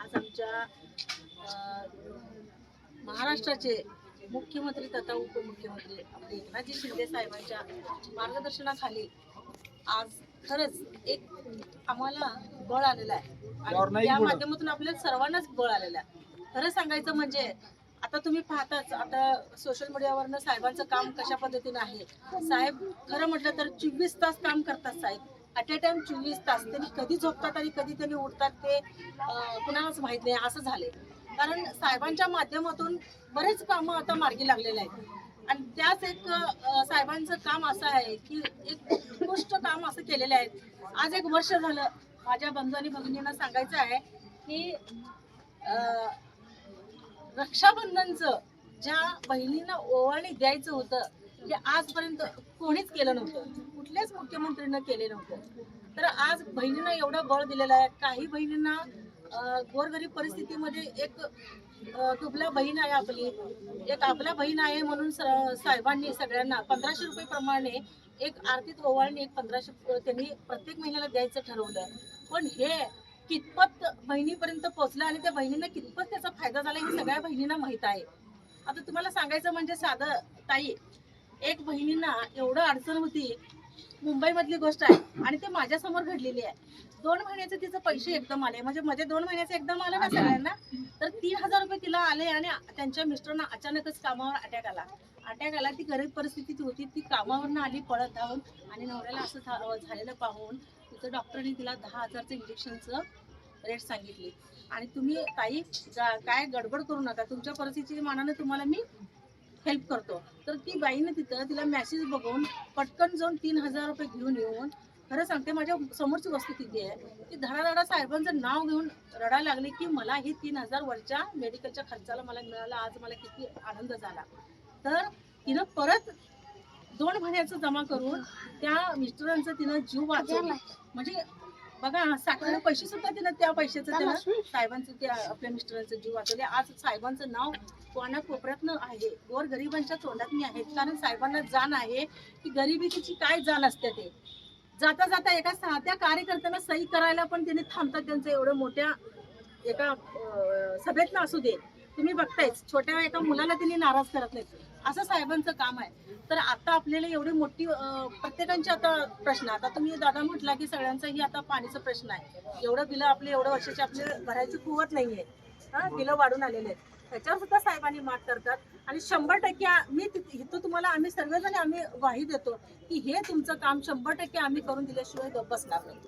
आज आमच्या महाराष्ट्राचे मुख्यमंत्री तथा उपमुख्यमंत्री आपले एकनाथजी शिंदे साहेबांच्या मार्गदर्शनाखाली आज खरंच एक आम्हाला बळ आलेलं आहे. आणि त्या माध्यमातून आपल्या सर्वांनाच बळ आलेलं आहे. खरं सांगायचं म्हणजे आता तुम्ही पाहताच आता सोशल मीडियावरनं साहेबांचं काम कशा पद्धतीनं आहे? साहेब खरं म्हटलं तर चोवीस तास काम करतात साहेब. ॲट अ टाइम चोवीस तास त्यांनी कधी झोपतात आणि कधी त्यांनी उठतात ते कुणालाच माहीत नाही असं झाले कारण साहेबांच्या माध्यमातून बरेच कामं आता मार्गी लागलेले आहेत. आणि त्याच एक साहेबांचं काम असं आहे की एक उत्कृष्ट काम असं केलेलं आहे आज एक वर्ष झालं माझ्या बंधू आणि भगिनींना सांगायचं आहे की रक्षाबंधनचं ज्या बहिणींना ओवाळणी द्यायचं होतं ते आजपर्यंत कोणीच केलं नव्हतं. कुठल्याच मुख्यमंत्र्यांना केले नव्हतं. तर आज बहिणींना एवढं बळ दिलेलं आहे. काही बहिणींना गोरगरीब परिस्थितीमध्ये एक तुपला बहीण आहे आपली. एक आपला बहीण आहे म्हणून साहेबांनी सगळ्यांना पंधराशे रुपये प्रमाणे एक आर्थिक ओवाळणी एक पंधराशे त्यांनी प्रत्येक महिन्याला द्यायचं ठरवलं. पण हे कितपत बहिणीपर्यंत पोहोचलं आणि त्या बहिणींना कितपत त्याचा फायदा झाला हे सगळ्या बहिणींना माहीत आहे. आता तुम्हाला सांगायचं म्हणजे साधं ताई एक बहिणींना एवढं अडचण होती मुंबईमधली गोष्ट आहे आणि ते माझ्यासमोर घडलेली आहे. दोन महिन्याचे तिचे पैसे एकदम आले. म्हणजे मध्ये दोन महिन्याचे एकदम आलं ना सगळ्यांना. तर तीन हजार रुपये तिला आले आणि त्यांच्या मिस्टरना अचानकच कामावर अटॅक आला. अटॅक आला ती गरीब परिस्थितीत होती. ती कामावरनं आली पळत धावून आणि नवऱ्याला असं झालेलं पाहून तिथं डॉक्टरने तिला दहा हजारचं इंजेक्शनचं रेट सांगितली. आणि तुम्ही काही काय गडबड करू नका. तुमच्या परिस्थितीच्या मानाने तुम्हाला मी हेल्प करतो. तर ती बाईने तिथं तिला मेसेज बघून पटकन जाऊन तीन हजार रुपये घेऊन येऊन खरं सांगते माझ्या समोरची वस्तू तिथे आहे? ती धडाधडा साहेबांचं नाव घेऊन रडायला लागले की मला हे तीन हजार वरच्या मेडिकलच्या खर्चाला मला मिळाला. आज मला किती आनंद झाला. तर तिनं परत दोन महिन्याचं जमा करून त्या मिस्टरांचा तिनं जीव वाचवला. म्हणजे बघा साठवलेले पैसे सुद्धा तिनं त्या पैशाचं तिनं साहेबांचं त्या आपल्या मिस्टरांचं जीव वाचवले. आज साहेबांचं नाव कोणा कोपऱ्यातनं आहे. गोर गरिबांच्या तोंडातनी आहेत कारण साहेबांना जाण आहे की गरिबीची काय जाण असते ते. जाता जाता एका साध्या कार्यकर्त्यांना सही करायला पण त्यांनी थांबतात त्यांचं एवढं मोठ्या एका सभेतनं असू दे. तुम्ही बघतायच. छोट्या एका मुलाला त्यांनी नाराज करत नाहीत. असं साहेबांचं काम आहे. तर आता आपल्याला एवढी मोठी प्रत्येकांची आता प्रश्न. आता तुम्ही दादा म्हटला की सगळ्यांचाही आता पाणीचा प्रश्न आहे. एवढं बिलं आपले एवढं वर्षाचे आपले भरायची कुवत नाहीये हा बिलं वाढून आलेले आहेत. त्याच्यावर सुद्धा साहेबांनी मात करतात. आणि शंभर टक्के मी इथं तुम्हाला आम्ही सर्वजण आम्ही ग्वाही देतो की हे तुमचं काम शंभर टक्के आम्ही करून दिल्याशिवाय बसणार नाही.